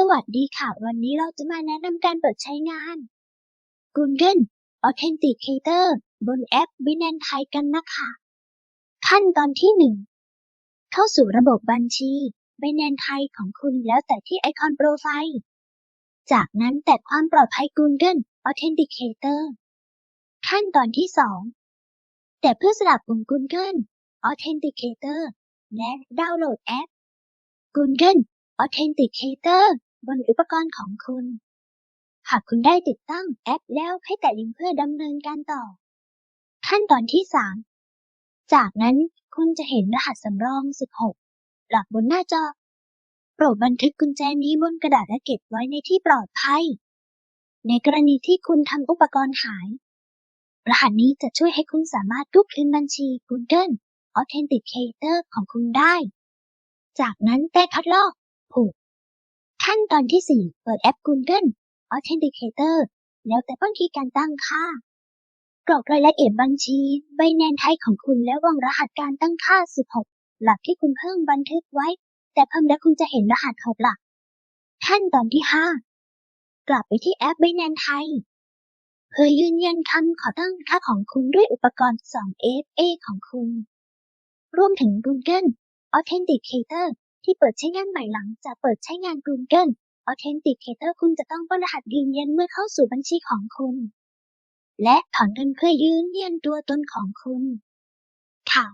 สวัสดีค่ะ วันนี้เราจะมาแนะนำการเปิดใช้งาน Google Authenticator บนแอป Binance Thai กันนะคะ ขั้นตอนที่ 1 เข้าสู่ระบบบัญชี Binance Thai ของคุณแล้วแต่ที่ไอคอนโปรไฟล์ จากนั้นแตะความปลอดภัย Google Authenticator ขั้นตอนที่ 2 แต่เพื่อสลับปุ่ม Google Authenticator และดาวน์โหลดแอป Google Authenticator บนอุปกรณ์ของคุณ หากคุณได้ติดตั้งแอปแล้วให้แตะลิงก์เพื่อดำเนินการต่อ ขั้นตอนที่ 3 จากนั้นคุณจะเห็นรหัสสำรอง 16 หลักบนหน้าจอ โปรดบันทึกกุญแจนี้บนกระดาษและเก็บไว้ในที่ปลอดภัย ในกรณีที่คุณทำอุปกรณ์หาย รหัสนี้จะช่วยให้คุณสามารถกู้คืนบัญชี Google Authenticator ของคุณได้ จากนั้นแตะคัดลอกผูก ขั้นตอนที่ 4 เปิดแอป Google Authenticator แล้วแต่ต้นที่การตั้งค่า กรอกรายละเอียดบัญชีใบแนนไทยของคุณแล้ววางรหัสการตั้งค่า 16 หลักที่คุณเพิ่งบันทึกไว้ แต่เพิ่มแล้วคุณจะเห็นรหัส6หลัก ขั้นตอนที่ 5 กลับไปที่แอปใบแนนไทย เพื่อยืนยันคำขอตั้งค่าของคุณด้วยอุปกรณ์ 2FA ของคุณ รวมถึง Google Authenticator ที่เปิดใช้งานใหม่หลังจากเปิดใช้งาน Google Authenticator คุณจะต้องป้อนรหัสยืนยันเมื่อเข้าสู่บัญชีของคุณ และถอนเงินเพื่อยืนยันตัวตนของคุณค่ะ